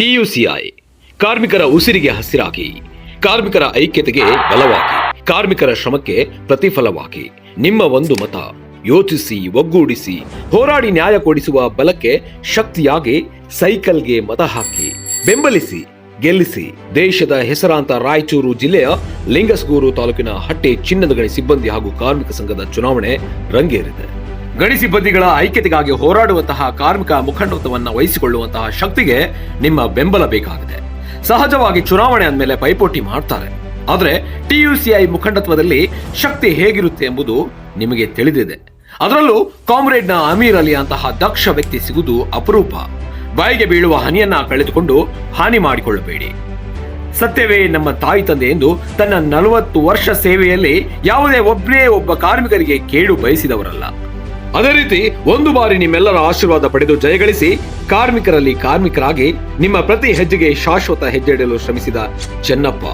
ಟಿಯುಸಿಐ ಕಾರ್ಮಿಕರ ಉಸಿರಿಗೆ ಹಸಿರಾಗಿ, ಕಾರ್ಮಿಕರ ಐಕ್ಯತೆಗೆ ಬಲವಾಗಿ, ಕಾರ್ಮಿಕರ ಶ್ರಮಕ್ಕೆ ಪ್ರತಿಫಲವಾಗಿ. ನಿಮ್ಮ ಒಂದು ಮತ, ಯೋಚಿಸಿ, ಒಗ್ಗೂಡಿಸಿ, ಹೋರಾಡಿ ನ್ಯಾಯ ಕೊಡಿಸುವ ಬಲಕ್ಕೆ ಶಕ್ತಿಯಾಗಿ ಸೈಕಲ್ಗೆ ಮತ ಹಾಕಿ. ಬೆಂಬಲಿಸಿ, ಗೆಲ್ಲಿಸಿ. ದೇಶದ ಹೆಸರಾಂತ ರಾಯಚೂರು ಜಿಲ್ಲೆಯ ಲಿಂಗಸ್ಗೂರು ತಾಲೂಕಿನ ಹಟ್ಟಿ ಚಿನ್ನದ ಗಣಿ ಸಿಬ್ಬಂದಿ ಹಾಗೂ ಕಾರ್ಮಿಕ ಸಂಘದ ಚುನಾವಣೆ ರಂಗೇರಿದೆ. ಗಣಿ ಸಿಬ್ಬಂದಿಗಳ ಐಕ್ಯತೆಗಾಗಿ ಹೋರಾಡುವಂತಹ ಕಾರ್ಮಿಕ ಮುಖಂಡತ್ವವನ್ನ ವಹಿಸಿಕೊಳ್ಳುವಂತಹ ಶಕ್ತಿಗೆ ನಿಮ್ಮ ಬೆಂಬಲ ಬೇಕಾಗಿದೆ. ಸಹಜವಾಗಿ ಚುನಾವಣೆ ಅಂದಮೇಲೆ ಪೈಪೋಟಿ ಮಾಡ್ತಾರೆ. ಆದರೆ ಟಿಯುಸಿಐ ಮುಖಂಡತ್ವದಲ್ಲಿ ಶಕ್ತಿ ಹೇಗಿರುತ್ತೆ ಎಂಬುದು ನಿಮಗೆ ತಿಳಿದಿದೆ. ಅದರಲ್ಲೂ ಕಾಮ್ರೇಡ್ನ ಅಮೀರ್ ಅಲಿ ಅಂತಹ ದಕ್ಷ ವ್ಯಕ್ತಿ ಸಿಗುವುದು ಅಪರೂಪ. ಬಾಯಿಗೆ ಬೀಳುವ ಹನಿಯನ್ನ ಕಳೆದುಕೊಂಡು ಹಾನಿ ಮಾಡಿಕೊಳ್ಳಬೇಡಿ. ಸತ್ಯವೇ ನಮ್ಮ ತಾಯಿ ತಂದೆ ಎಂದು ತನ್ನ ನಲವತ್ತು ವರ್ಷ ಸೇವೆಯಲ್ಲಿ ಯಾವುದೇ ಒಬ್ಬನೇ ಒಬ್ಬ ಕಾರ್ಮಿಕರಿಗೆ ಕೇಡು ಬಯಸಿದವರಲ್ಲ. ಅದೇ ರೀತಿ ಒಂದು ಬಾರಿ ನಿಮ್ಮೆಲ್ಲರ ಆಶೀರ್ವಾದ ಪಡೆದು ಜಯಗಳಿಸಿ ಕಾರ್ಮಿಕರಲ್ಲಿ ಕಾರ್ಮಿಕರಾಗಿ ನಿಮ್ಮ ಪ್ರತಿ ಹೆಜ್ಜೆಗೆ ಶಾಶ್ವತ ಹೆಜ್ಜೆ ಇಡಲು ಶ್ರಮಿಸಿದ ಚೆನ್ನಪ್ಪ.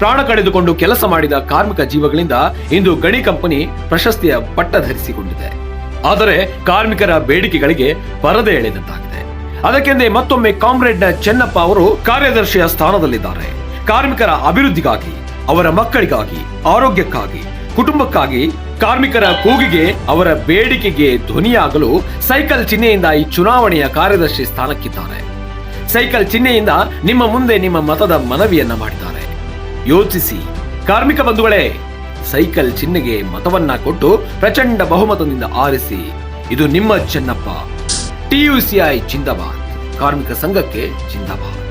ಪ್ರಾಣ ಕಳೆದುಕೊಂಡು ಕೆಲಸ ಮಾಡಿದ ಕಾರ್ಮಿಕ ಜೀವಗಳಿಂದ ಇಂದು ಗಣಿ ಕಂಪನಿ ಪ್ರಶಸ್ತಿಯ ಪಟ್ಟ ಧರಿಸಿಕೊಂಡಿದೆ. ಆದರೆ ಕಾರ್ಮಿಕರ ಬೇಡಿಕೆಗಳಿಗೆ ಪರದೆ ಎಳೆದಂತಾಗಿದೆ. ಅದಕ್ಕೆಂದೇ ಮತ್ತೊಮ್ಮೆ ಕಾಮ್ರೇಡ್ನ ಚೆನ್ನಪ್ಪ ಅವರು ಕಾರ್ಯದರ್ಶಿಯ ಸ್ಥಾನದಲ್ಲಿದ್ದಾರೆ. ಕಾರ್ಮಿಕರ ಅಭಿವೃದ್ಧಿಗಾಗಿ, ಅವರ ಮಕ್ಕಳಿಗಾಗಿ, ಆರೋಗ್ಯಕ್ಕಾಗಿ, ಕುಟುಂಬಕ್ಕಾಗಿ ಕಾರ್ಮಿಕರ ಕೂಗಿಗೆ, ಅವರ ಬೇಡಿಕೆಗೆ ಧ್ವನಿಯಾಗಲು ಸೈಕಲ್ ಚಿಹ್ನೆಯಿಂದ ಈ ಚುನಾವಣೆಯ ಕಾರ್ಯದರ್ಶಿ ಸ್ಥಾನಕ್ಕಿದ್ದಾರೆ. ಸೈಕಲ್ ಚಿಹ್ನೆಯಿಂದ ನಿಮ್ಮ ಮುಂದೆ ನಿಮ್ಮ ಮತದ ಮನವಿಯನ್ನ ಮಾಡಿದ್ದಾರೆ. ಯೋಚಿಸಿ. ಕಾರ್ಮಿಕ ಬಂಧುಗಳೇ, ಸೈಕಲ್ ಚಿಹ್ನೆಗೆ ಮತವನ್ನ ಕೊಟ್ಟು ಪ್ರಚಂಡ ಬಹುಮತದಿಂದ ಆರಿಸಿ. ಇದು ನಿಮ್ಮ ಚೆನ್ನಪ್ಪ. ಟಿಯುಸಿಐ ಚಿಂದಾಬಾದ್. ಕಾರ್ಮಿಕ ಸಂಘಕ್ಕೆ ಚಿಂದಾಬಾದ್.